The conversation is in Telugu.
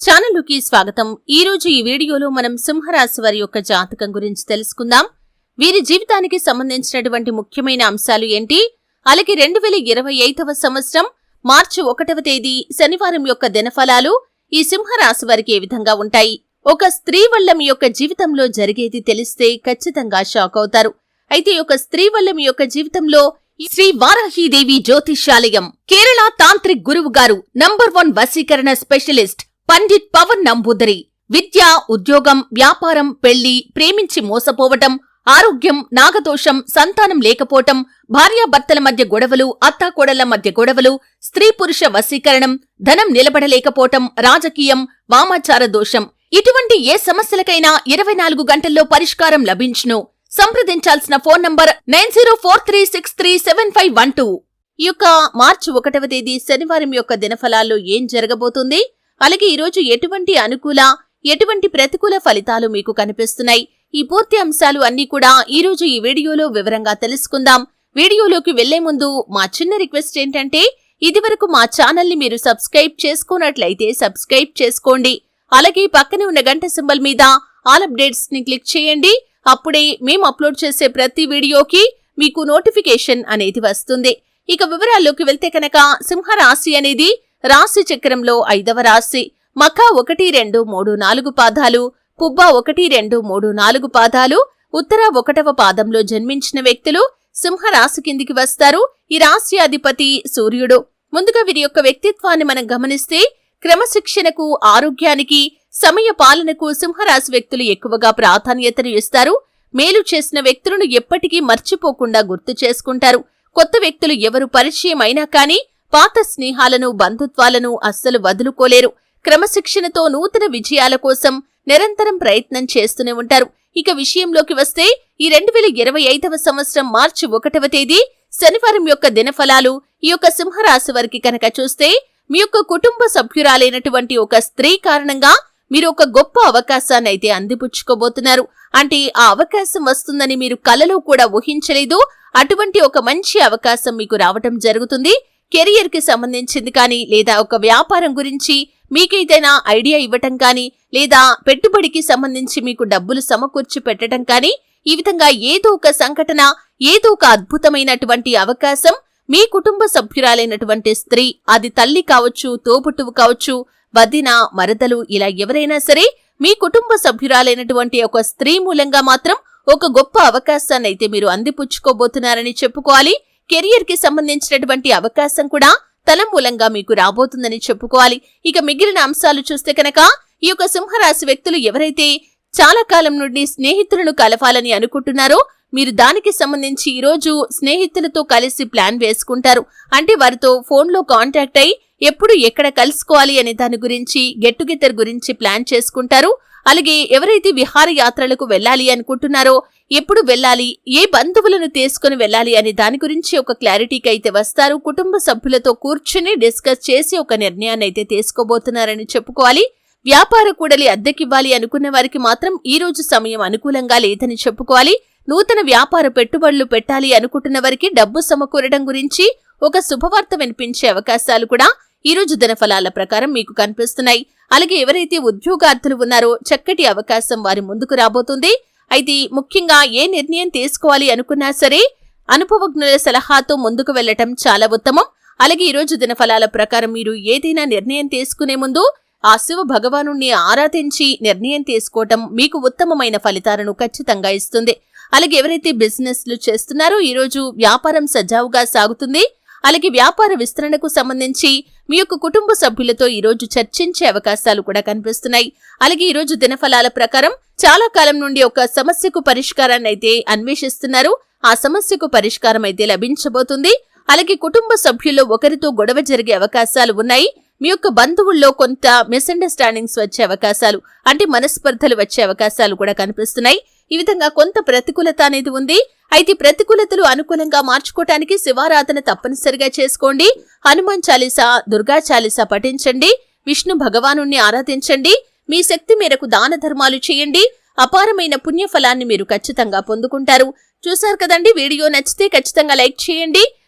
ఛానల్లోకి స్వాగతం. ఈ రోజు ఈ వీడియోలో మనం సింహరాశి వారి యొక్క జాతకం గురించి తెలుసుకుందాం. వీరి జీవితానికి సంబంధించినటువంటి ముఖ్యమైన అంశాలు ఏంటి? అలాగే రెండు వేల ఇరవై ఐదవ సంవత్సరం మార్చి ఒకటవ తేదీ శనివారం యొక్క దినఫలాలు ఈ సింహరాశి వారికి ఏ విధంగా ఉంటాయి? ఒక స్త్రీ వల్ల మీ యొక్క జీవితంలో జరిగేది తెలిస్తే ఖచ్చితంగా షాక్ అవుతారు. అయితే ఒక స్త్రీ వల్ల మీ యొక్క జీవితంలో ఈ శ్రీ వారాహీదేవి జ్యోతిష్యాలయం కేరళ తాంత్రిక్ గురువు గారు నంబర్ వన్ వశీకరణ స్పెషలిస్ట్ పండిత్ పవన్ నంబూదరి. విద్య ఉద్యోగం వ్యాపారం పెళ్ళి ప్రేమించి మోసపోవటం ఆరోగ్యం నాగదోషం సంతానం లేకపోవటం భార్యాభర్తల మధ్య గొడవలు అత్తాకోడళ్ళ మధ్య గొడవలు స్త్రీ పురుష వశీకరణం ధనం నిలబడలేకపోవటం రాజకీయం వామాచార దోషం. ఇటువంటి ఏ సమస్యలకైనా ఇరవై నాలుగు గంటల్లో పరిష్కారం లభించును. సంప్రదించాల్సిన phone number nine zero four three six three seven five one two. యొక్క మార్చి ఒకటవ తేదీ శనివారం యొక్క దినఫలాల్లో ఏం జరగబోతుంది? అలాగే ఈరోజు ఎటువంటి అనుకూల ఎటువంటి ప్రతికూల ఫలితాలు మీకు కనిపిస్తున్నాయి? ఈ పూర్తి అంశాలు అన్ని కూడా ఈ రోజు ఈ వీడియోలో వివరంగా తెలుసుకుందాం. వీడియోలోకి వెళ్ళే ముందు మా చిన్న రిక్వెస్ట్ ఏంటంటే ఇదివరకు మా ఛానల్ని మీరు సబ్స్క్రైబ్ చేసుకున్నట్లయితే సబ్స్క్రైబ్ చేసుకోండి. అలాగే పక్కనే ఉన్న గంట సింబల్ మీద ఆల్ అప్డేట్స్ని క్లిక్ చేయండి. అప్పుడే మేము అప్లోడ్ చేసే ప్రతి వీడియోకి మీకు నోటిఫికేషన్ అనేది వస్తుంది. ఇక వివరాల్లోకి వెళ్తే కనుక సింహరాశి అనేది రాశి చక్రంలో ఐదవ రాశి. మఖ ఒకటి రెండు మూడు నాలుగు పాదాలు పుబ్బ ఒకటి రెండు మూడు నాలుగు పాదాలు ఉత్తర ఒకటవ పాదంలో జన్మించిన వ్యక్తులు సింహరాశి కిందికి వస్తారు. ఈ రాశి అధిపతి సూర్యుడు. ముందుగా వీరి యొక్క వ్యక్తిత్వాన్ని మనం గమనిస్తే క్రమశిక్షణకు ఆరోగ్యానికి సమయ పాలనకు సింహరాశి వ్యక్తులు ఎక్కువగా ప్రాధాన్యతను ఇస్తారు. మేలు చేసిన వ్యక్తులను ఎప్పటికీ మర్చిపోకుండా గుర్తు చేసుకుంటారు. కొత్త వ్యక్తులు ఎవరు పరిచయం అయినా కానీ పాత స్నేహాలను బంధుత్వాలను అస్సలు వదులుకోలేరు. క్రమశిక్షణతో నూతన విజయాల కోసం నిరంతరం ప్రయత్నం చేస్తూనే ఉంటారు. ఇక విషయంలోకి వస్తే ఈ రెండు వేల ఇరవై ఐదవ సంవత్సరం మార్చి ఒకటవ తేదీ శనివారం యొక్క దినఫలాలు ఈ యొక్క సింహరాశి వారికి కనుక చూస్తే మీ యొక్క కుటుంబ సభ్యురాలైనటువంటి ఒక స్త్రీ కారణంగా మీరు ఒక గొప్ప అవకాశాన్ని అయితే అందిపుచ్చుకోబోతున్నారు. అంటే ఆ అవకాశం వస్తుందని మీరు కలలో కూడా ఊహించలేదు. అటువంటి ఒక మంచి అవకాశం మీకు రావటం జరుగుతుంది. కెరియర్కి సంబంధించింది కానీ లేదా ఒక వ్యాపారం గురించి మీకేదైనా ఐడియా ఇవ్వటం కానీ లేదా పెట్టుబడికి సంబంధించి మీకు డబ్బులు సమకూర్చి పెట్టడం కానీ ఈ విధంగా ఏదో ఒక సంఘటన ఏదో ఒక అద్భుతమైనటువంటి అవకాశం మీ కుటుంబ సభ్యురాలైనటువంటి స్త్రీ అది తల్లి కావచ్చు తోబుట్టువు కావచ్చు వదిన మరదలు ఇలా ఎవరైనా సరే మీ కుటుంబ సభ్యురాలైనటువంటి ఒక స్త్రీ మూలంగా మాత్రం ఒక గొప్ప అవకాశాన్ని అయితే మీరు అందిపుచ్చుకోబోతున్నారని చెప్పుకోవాలి. కెరియర్కి సంబంధించినటువంటి అవకాశం కూడా తల మూలంగా మీకు రాబోతుందని చెప్పుకోవాలి. ఇక మిగిలిన అంశాలు చూస్తే కనుక ఈ యొక్క సింహరాశి వ్యక్తులు ఎవరైతే చాలా కాలం నుండి స్నేహితులను కలవాలని అనుకుంటున్నారో మీరు దానికి సంబంధించి ఈరోజు స్నేహితులతో కలిసి ప్లాన్ వేసుకుంటారు. అంటే వారితో ఫోన్లో కాంటాక్ట్ అయి ఎప్పుడు ఎక్కడ కలుసుకోవాలి అనే దాని గురించి గెట్ టుగెదర్ గురించి ప్లాన్ చేసుకుంటారు. అలాగే ఎవరైతే విహారయాత్రలకు వెళ్ళాలి అనుకుంటున్నారో ఎప్పుడు వెళ్ళాలి ఏ బంధువులను తీసుకుని వెళ్ళాలి అనే దాని గురించి ఒక క్లారిటీకి అయితే వస్తారు. కుటుంబ సభ్యులతో కూర్చుని డిస్కస్ చేసి ఒక నిర్ణయాన్ని అయితే తీసుకోబోతున్నారని చెప్పుకోవాలి. వ్యాపార కూడలి అద్దెకివ్వాలి అనుకున్న వారికి మాత్రం ఈ రోజు సమయం అనుకూలంగా లేదని చెప్పుకోవాలి. నూతన వ్యాపార పెట్టుబడులు పెట్టాలి అనుకుంటున్న వారికి డబ్బు సమకూరడం గురించి ఒక శుభవార్త వినిపించే అవకాశాలు కూడా ఈ రోజు దినఫలాల ప్రకారం మీకు కనిపిస్తున్నాయి. అలాగే ఎవరైతే ఉద్యోగార్థులు ఉన్నారో చక్కటి అవకాశం వారి ముందుకు రాబోతుంది. అయితే ముఖ్యంగా ఏ నిర్ణయం తీసుకోవాలి అనుకున్నా సరే అనుభవజ్ఞుల సలహాతో ముందుకు వెళ్ళటం చాలా ఉత్తమం. అలాగే ఈరోజు దినఫలాల ప్రకారం మీరు ఏదైనా నిర్ణయం తీసుకునే ముందు ఆ శివ భగవాను ఆరాధించి నిర్ణయం తీసుకోవటం మీకు ఉత్తమమైన ఫలితాలను ఖచ్చితంగా ఇస్తుంది. అలాగే ఎవరైతే బిజినెస్లు చేస్తున్నారో ఈరోజు వ్యాపారం సజావుగా సాగుతుంది. అలాగే వ్యాపార విస్తరణకు సంబంధించి మీ యొక్క కుటుంబ సభ్యులతో ఈ రోజు చర్చించే అవకాశాలు కూడా కనిపిస్తున్నాయి. అలాగే ఈ రోజు దినఫలాల ప్రకారం చాలా కాలం నుండి ఒక సమస్యకు పరిష్కారాన్ని అయితే అన్వేషిస్తున్నారు. ఆ సమస్యకు పరిష్కారం అయితే లభించబోతుంది. అలాగే కుటుంబ సభ్యుల్లో ఒకరితో గొడవ జరిగే అవకాశాలు ఉన్నాయి. మీ యొక్క బంధువుల్లో కొంత మిస్అండర్స్టాండింగ్స్ వచ్చే అవకాశాలు అంటే మనస్పర్ధలు వచ్చే అవకాశాలు కూడా కనిపిస్తున్నాయి. ఈ విధంగా కొంత ప్రతికూలత అనేది ఉంది. అయితే ప్రతికూలతలు అనుకూలంగా మార్చుకోవటానికి శివారాధన తప్పనిసరిగా చేసుకోండి. హనుమాన్ చాలీసా దుర్గా చాలీసా పఠించండి. విష్ణు భగవాను ఆరాధించండి. మీ శక్తి మేరకు దాన ధర్మాలు చేయండి. అపారమైన పుణ్యఫలాన్ని మీరు ఖచ్చితంగా పొందుకుంటారు. చూశారు కదండి? వీడియో నచ్చితే ఖచ్చితంగా లైక్ చేయండి.